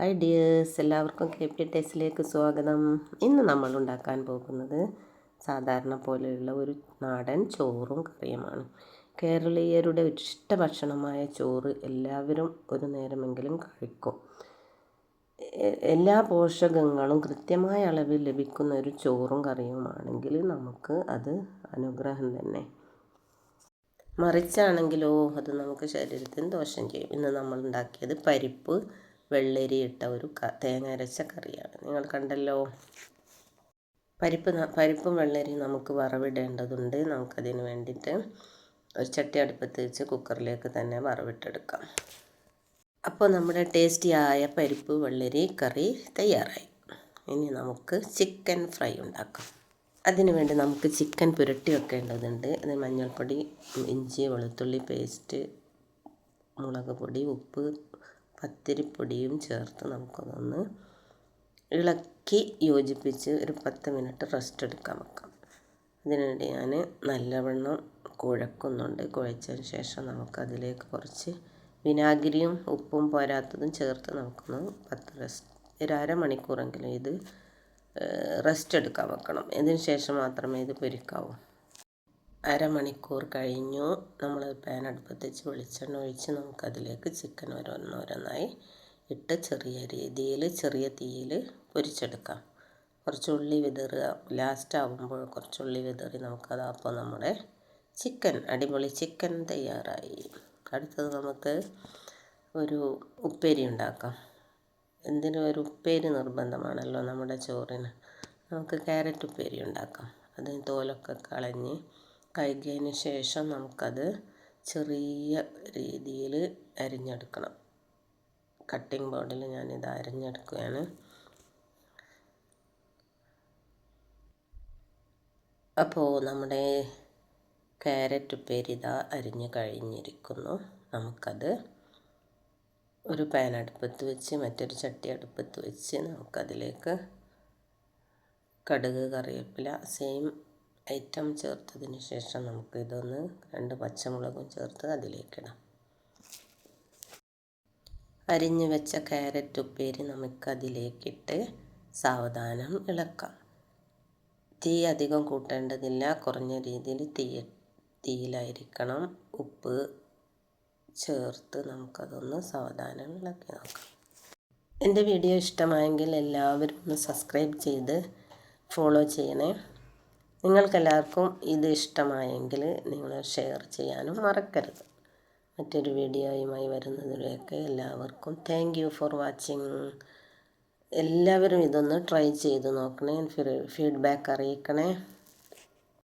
Hi dears എല്ലാവർക്കും K P ടേസ്റ്റിലേക്ക് സ്വാഗതം. ഇന്ന് നമ്മൾ ഉണ്ടാക്കാൻ പോകുന്നത് സാധാരണ പോലെയുള്ള ഒരു നാടൻ ചോറും കറിയുമാണ്. കേരളീയരുടെ ഇഷ്ട ഭക്ഷണമായ ചോറ് എല്ലാവരും ഒരു നേരമെങ്കിലും കഴിക്കും. എല്ലാ പോഷകങ്ങളും കൃത്യമായ അളവിൽ ലഭിക്കുന്ന ഒരു ചോറും കറിയുമാണെങ്കിൽ നമുക്ക് അത് അനുഗ്രഹം തന്നെ. മറിച്ചാണെങ്കിലോ അത് നമുക്ക് ശരീരത്തിന് ദോഷം ചെയ്യും. ഇന്ന് നമ്മൾ ഉണ്ടാക്കിയത് പരിപ്പ് വെള്ളരി ഇട്ട ഒരു തേങ്ങ അരച്ച കറിയാണ്. നിങ്ങൾ കണ്ടല്ലോ? പരിപ്പ് പരിപ്പും വെള്ളരിയും നമുക്ക് വറവിടേണ്ടതുണ്ട്. നമുക്കതിന് വേണ്ടിയിട്ട് ഒരു ചട്ടി അടുപ്പത്ത് വെച്ച് കുക്കറിലേക്ക് തന്നെ വറവിട്ടെടുക്കാം. അപ്പോൾ നമ്മുടെ ടേസ്റ്റിയായ പരിപ്പ് വെള്ളരി കറി തയ്യാറായി. ഇനി നമുക്ക് ചിക്കൻ ഫ്രൈ ഉണ്ടാക്കാം. അതിന് വേണ്ടി നമുക്ക് ചിക്കൻ പുരട്ടി വെക്കേണ്ടതുണ്ട്. അത് മഞ്ഞൾപ്പൊടി ഇഞ്ചി വെളുത്തുള്ളി പേസ്റ്റ് മുളക് പൊടി ഉപ്പ് പത്തിരിപ്പൊടിയും ചേർത്ത് നമുക്കതൊന്ന് ഇളക്കി യോജിപ്പിച്ച് ഒരു പത്ത് മിനിറ്റ് റെസ്റ്റ് എടുക്കാൻ വെക്കാം. അതിനുവേണ്ടി ഞാൻ നല്ലവണ്ണം കുഴക്കുന്നുണ്ട്. കുഴച്ചതിന് ശേഷം നമുക്കതിലേക്ക് കുറച്ച് വിനാഗിരിയും ഉപ്പും പോരാത്തതും ചേർത്ത് നമുക്കൊന്ന് പത്ത് റെസ്റ്റ് ഒരു അരമണിക്കൂറെങ്കിലും ഇത് റെസ്റ്റ് എടുക്കാൻ വെക്കണം. ഇതിന് ശേഷം മാത്രമേ ഇത് പൊരിക്കാവൂ. അരമണിക്കൂർ കഴിഞ്ഞു. നമ്മൾ പാൻ അടുപ്പത്ത് വെച്ച് വെളിച്ചെണ്ണ ഒഴിച്ച് നമുക്കതിലേക്ക് ചിക്കൻ ഓരോന്നോരോന്നായി ഇട്ട് ചെറിയ രീതിയിൽ ചെറിയ തീയിൽ പൊരിച്ചെടുക്കാം. കുറച്ച് ഉള്ളി വിതറുക. ലാസ്റ്റ് ആകുമ്പോൾ കുറച്ച് ഉള്ളി വിതറി നമുക്കത് അപ്പോൾ നമ്മുടെ ചിക്കൻ അടിപൊളി ചിക്കൻ തയ്യാറായി. അടുത്തത് നമുക്ക് ഒരു ഉപ്പേരി ഉണ്ടാക്കാം. എന്തിനും ഒരു ഉപ്പേരി നിർബന്ധമാണല്ലോ നമ്മുടെ ചോറിന്. നമുക്ക് ക്യാരറ്റ് ഉപ്പേരി ഉണ്ടാക്കാം. അതിന് തോലൊക്കെ കളഞ്ഞ് കഴുകിയതിന് ശേഷം നമുക്കത് ചെറിയ രീതിയിൽ അരിഞ്ഞെടുക്കണം. കട്ടിംഗ് ബോർഡിൽ ഞാനിത് അരിഞ്ഞെടുക്കുകയാണ്. അപ്പോൾ നമ്മുടെ ക്യാരറ്റ് അരിഞ്ഞു അരിഞ്ഞ് കഴിഞ്ഞിരിക്കുന്നു. നമുക്കത് ഒരു പാൻ അടുപ്പത്ത് വെച്ച് മറ്റൊരു ചട്ടി അടുപ്പത്ത് വെച്ച് നമുക്കതിലേക്ക് കടുക് കറിവേപ്പില സെയിം ഐറ്റം ചേർത്തതിന് ശേഷം നമുക്ക് ഇതൊന്ന് രണ്ട് പച്ചമുളകും ചേർത്ത് അതിലേക്കിടാം. അരിഞ്ഞു വെച്ച ക്യാരറ്റ് ഉപ്പേരി നമുക്കതിലേക്കിട്ട് സാവധാനം ഇളക്കാം. തീ അധികം കൂട്ടേണ്ടതില്ല. കുറഞ്ഞ രീതിയിൽ തീ തീയിലായിരിക്കണം. ഉപ്പ് ചേർത്ത് നമുക്കതൊന്ന് സാവധാനം ഇളക്കി നോക്കാം. എന്റെ വീഡിയോ ഇഷ്ടമായെങ്കിൽ എല്ലാവരും ഒന്ന് സബ്സ്ക്രൈബ് ചെയ്ത് ഫോളോ ചെയ്യണേ. നിങ്ങൾക്കെല്ലാവർക്കും ഇത് ഇഷ്ടമായെങ്കിൽ നിങ്ങൾ ഷെയർ ചെയ്യാനും മറക്കരുത്. മറ്റൊരു വീഡിയോയുമായി വരുന്നതിലേക്ക് എല്ലാവർക്കും താങ്ക് യു ഫോർ വാച്ചിങ് എല്ലാവരും ഇതൊന്ന് ട്രൈ ചെയ്ത് നോക്കണേ ഫീഡ്ബാക്ക് അറിയിക്കണേ.